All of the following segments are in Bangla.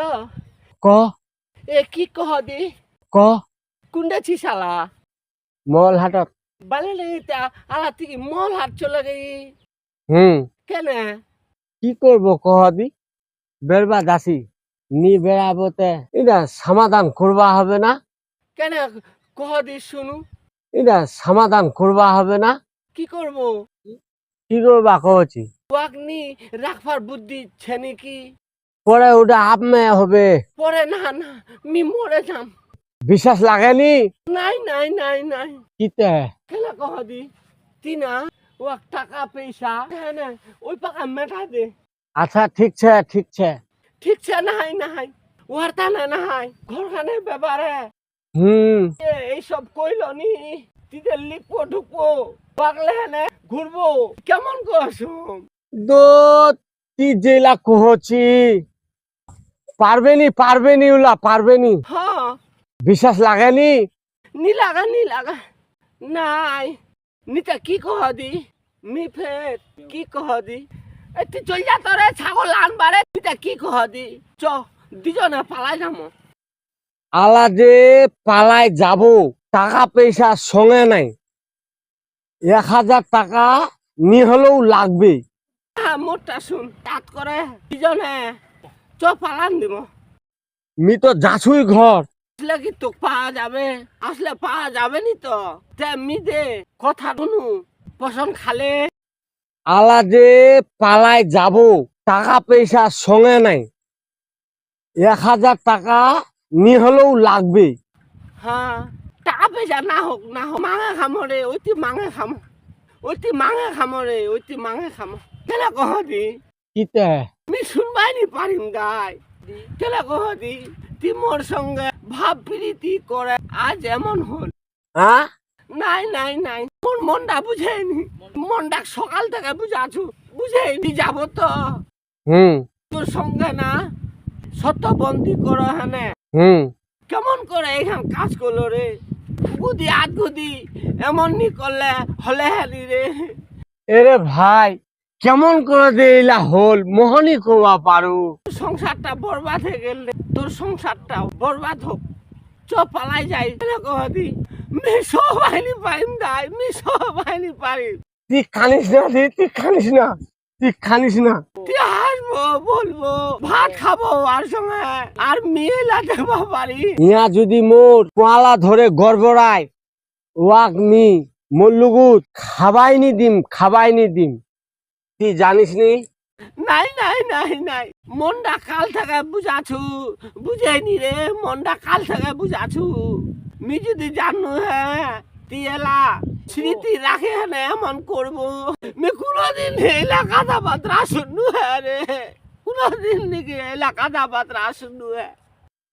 হ্যালো ক। এ কি কহ দি? ক। কোনটা ছিসালা মল হাটত। বালে লেগেটা আলা থেকে মল হাট চলে গেই। হুম। কেন? কি করব কহ দি? বেরবাদ আছি নি বেড়াবতে এটা সমাধান করবা হবে না। কেন কহ দি শুনু? এটা সমাধান করবা হবে না। কি করব? কি করবা কহছি ওয়াক নি রাখবার বুদ্ধি ছে নাকি পরে ওটা আপমে হবে। পরে না না মি মরে যাম। বিশ্বাস লাগেনি? নাই নাই নাই নাই। কিতে? কেন কহ দি? তিনা ওয়াক টাকা পয়সা। হ্যাঁ না ওই পাকা মেটা দে। আচ্ছা ঠিক ছে ঠিক ছে। ঠিক আছে নাই নাই। ওয়ার তা না নাই ঘরখানে ব্যাপারে। হুম। এইসব কইল নি? তিতে লিখব ঢুকবো পাগলে হেনে ঘুরবো। কেমন করছ দো তি জেলা কহছি পারবেনি পারবেনি উলা পারবেনি। হ্যাঁ। বিশ্বাস লাগেনি? নি লাগা নি লাগা। নাই। নিতা কি কহ দি? মি ফের কি কহ দি? এ তুই চল যা তোরে ছাগল আনবারে নিতা কি কহ দি? চ দুজনে পালাই যাম আলা যে পালায় যাব টাকা পয়সা সঙ্গে নাই। এক হাজার টাকা নি হলেও লাগবে। হ্যাঁ মোরটা শুন তাত করে দুজনে চ পালান দিব। মি তো যাছুই ঘর। আসলে কি তো পাওয়া যাবে? আসলে পাওয়া যাবে নি তো তেমনি দে কথা শুনু পছন্দ খালে। আলা যে পালায় যাব টাকা পয়সা সঙ্গে নাই। এক হাজার টাকা নি হলেও লাগবে। হ্যাঁ টাকা পয়সা না হোক না হোক মাঙে খামো রে ওইটি মাঙে খামো। ওইটি মাঙে খামো রে ওইটি মাঙে খামো। কেলে কহ দি? কিতে? আমি শুনবাই নি পারিম গাই। কেলে কহ দি? তুই মোর সঙ্গে ভাব প্রীতি করে আজ এমন হল। হ্যাঁ নাই নাই নাই মোর মনটা বুঝেনি। মনটা সকাল থেকে বুঝাছু বুঝেনি যাব তো। হুম। তোর সঙ্গে না সত্যবন্দি করো হানে। হুম। কেমন করে এখান কাজ করল রে? গুদি আধ গুদি এমন নি করলে হলে হারি রে। এরে ভাই কেমন করে দিলা হল মোহনী কোয়া পারু। সংসারটা বরবাদ হয়ে গেল। তোর সংসারটা বরবাদ হোক। চ পালাই যাই। কহদি মি সবাইনি পারিম দাই মি সবাইনি পারিম তুই খানিস না রে তুই খানিস না তুই খানিস না। তুই হাসবো বলব ভাত খাব আর সঙ্গে আর মেয়ে লাগাবো পারি ইয়া যদি মোর পোয়ালা ধরে গড়বড়ায় ওয়াক নি মল্লুগুত খাবাইনি দিম খাবাইনি দিম। তুই জানিস নি নাই নাই নাই নাই। মনটা কাল থেকে বুঝাছু বুঝাইনি রে মনটা কাল থেকে বুঝাছু মি যদি জানো হ্যাঁ তিয়েলা স্মৃতি রাখে হ্যাঁ এমন করব। মি কোনোদিন এলা পাত্রা শুনু হ্যাঁ রে। কোনোদিন নাকি এলা পাত্রা শুনু হ্যাঁ।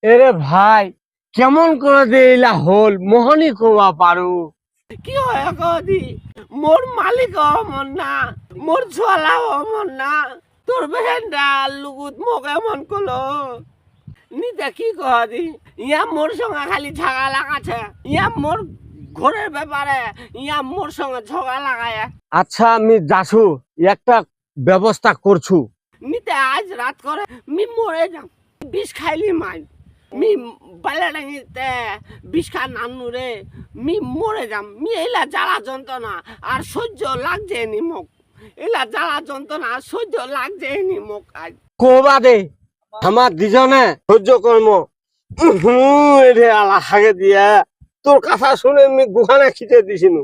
এরে ভাই কেমন করে দিলা হল মোহনী কোয়া পারু কি হয় কদি মোর মালিক অমন না মোর ছোয়ালা অমন না তোর বেহেনটা লুগুত মোক এমন কলো। নিতে কি কদি ইয়া মোর সঙ্গে খালি ঝাগা লাগাছে ইয়া মোর ঘরের ব্যাপারে ইয়া মোর সঙ্গে ঝগড়া লাগায় আচ্ছা আমি যাছু একটা ব্যবস্থা করছু নিতে আজ রাত করে মি মরে যাম বিষ খাইলি মাই মি বালে ডাঙিতে বিষ খা নানু রে মি মরে যাম। মি এলা জ্বালা যন্ত্রণা আর সহ্য লাগছে নি মোক এলা জ্বালা যন্ত্রণা আর সহ্য লাগছে নি মোক আজ। কোবা দে আমার দুজনে সহ্য কর্ম। রে আলা হাগে দিয়া। তোর কথা শুনে আমি গুহানে খিচে দিছিনু।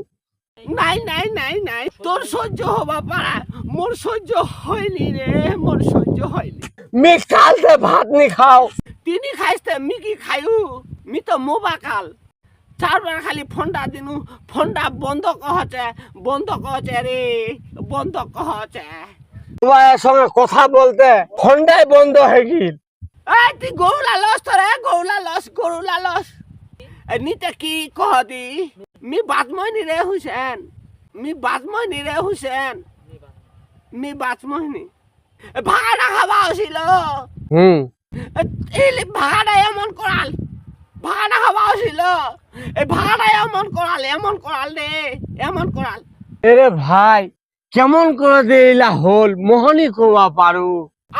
নাই নাই নাই নাই। তোর সহ্য হবা পারা। মোর সহ্য হয়নি রে মোর সহ্য হয়নি। মি কালতে ভাত নি খাও। তিনি খাইছে মি কি খাইও? মি তো মোবা কাল। চারবার খালি ফোনটা দিনু ফোনটা বন্ধ কহছে বন্ধ কহছে রে বন্ধ কহছে তোমার সঙ্গে কথা বলতে ফোনটাই বন্ধ হয়ে গিল এই তুই গৌলা লস তোরে গৌলা লস গৌলা লস নিতে কি কহ দি? মি বাজময়নি রে হুসেন মি বাজময়নি রে হুসেন মি বাজময়নি এ ভাগাটা খাওয়া হয়েছিল হুম। এই ভাগাটা এমন করাল। ভাগাটা খাওয়া হয়েছিল এই ভাগাটা এমন করাল এমন করাল রে এমন করাল। এরে ভাই কেমন করে দিলা হল মোহনী কোয়া পারু।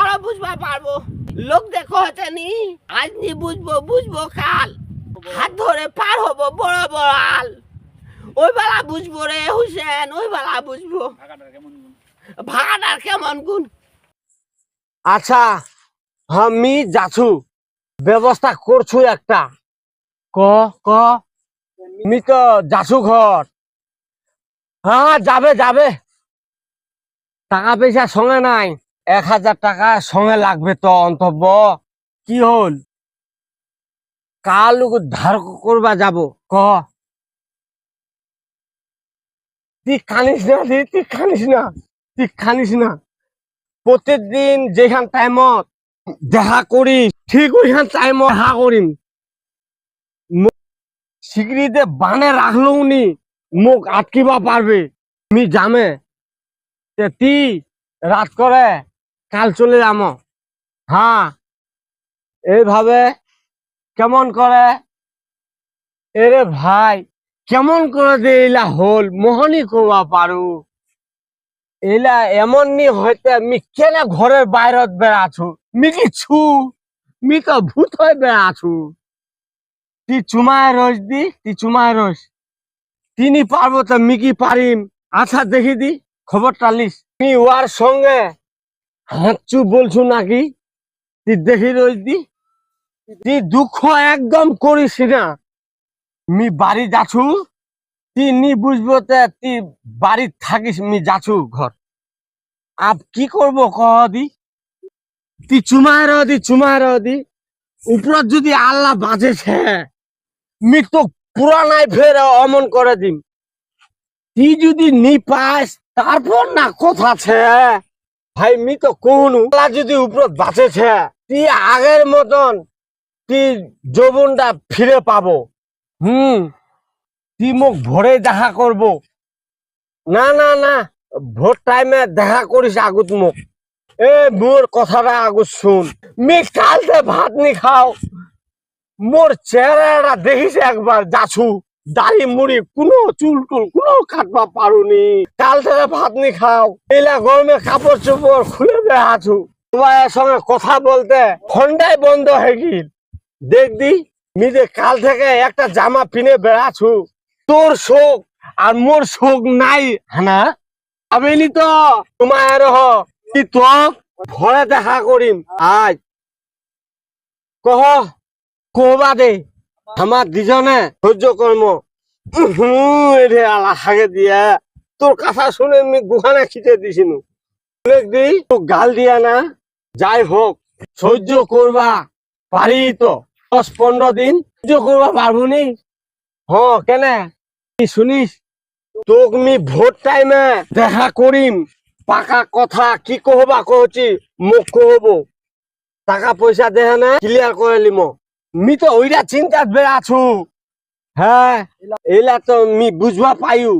আরও বুঝবা পারব। লোক দেখো হচ্ছে নি আজ নি বুঝব বুঝব কাল। হাত ধরে পার হব বড় বড় আল ওই বেলা বুঝব রে হুসেন ওই বেলা বুঝব। ভাগাটার কেমন গুণ? আচ্ছা আমি যাচ্ছু। ব্যবস্থা করছু একটা। ক ক। আমি তো যাচ্ছু ঘর। হ্যাঁ যাবে যাবে। টাকা পয়সা সঙ্গে নাই। এক হাজার টাকা সঙ্গে লাগবে তো অন্তব্য। কি হল? কাল ধার করবা যাব। ক। তুই খানিস না তুই খানিস না তুই খানিস না। প্রত্যেকদিন যেখান টাইমত দেখা করি ঠিক ওইখান টাইমত দেখা করিম। সিগড়িতে বানে রাখলেও নি মুখ আটকিবা পারবে আমি জামে তে রাত করে কাল চলে যাম। হ্যাঁ এইভাবে কেমন করে এরে ভাই, কেমন করে দে এলা হল? মোহনই করবা পারু এলা এমন নি হইতে মি কেন ঘরের বাইরত বেড়াছু মি কি ছু? মি তো ভূত হয়ে বেড়াছু তুই চুমায় রস দি তুই চুমায় রস। তিনি পারব তো মি কি পারিম? আচ্ছা দেখি দি, খবরটা লিস। তুই ওয়ার সঙ্গে হাঁচু বলছু নাকি? তুই দেখি রস দি। তুই দুঃখ একদম করিস না। মি বাড়ি যাছু তুই নি বুঝব তে তুই বাড়ি থাকিস মি যাছু ঘর। আপ কি করব কহ দি? তুই চুমায় রহ দি চুমায় রহ দি। উপরত যদি আল্লাহ বাঁচেছে মি তো পুরানায় ফের অমন করে দিম। তুই যদি নি পাস, তারপর না কথা আছে ভাই, মি তো কোন আল্লাহ যদি উপর বাঁচেছে তুই আগের মতন তুই যৌবনটা ফিরে পাবো। হুম। তুই মোক ভোরে দেখা করব না না না ভোট টাইমে দেখা করিস আগুত মোক। এ মোর কথাটা আগুত শুন। মি কালতে ভাত নি খাও মোর চেহারাটা দেখিস একবার যাছু দাড়ি মুড়ি, কোনো চুল টুল কোনো কাটবা পারুনি কাল থেকে ভাত নি খাও এলা গরমে কাপড় চোপড় খুলে বেড়াছু তোমার সঙ্গে কথা বলতে ফন্ডাই বন্ধ হয়ে গিল। দেখবি নিজে কাল থেকে একটা জামা পিনে বেড়াছু তোর শোক আর মোর শোক নাই, হানা। আবেলি তো তোমার ভরে দেখা করিম। আজ কহ কবা দে আমার দুজনে সহ্য কর্ম রে দিয়া। তোর কথা শুনে আমি গুহানে খিচে দিছিনু দেখবি তো গাল দিয়া না। যাই হোক সহ্য করবা পারি তো। দশ পনেরো দিন সহ্য করবা পারব নি। হ, কেনে? শুনিস? তোক মি ভোট টাইমে দেখা করিম। পাকা কথা কি কহবা কহছি মুখ কহব। টাকা পয়সা দেহে না ক্লিয়ার করে লিম। মি তো ওইটা চিন্তাত বেড়াছু হ্যাঁ এলা তো মি বুঝবা পাইউ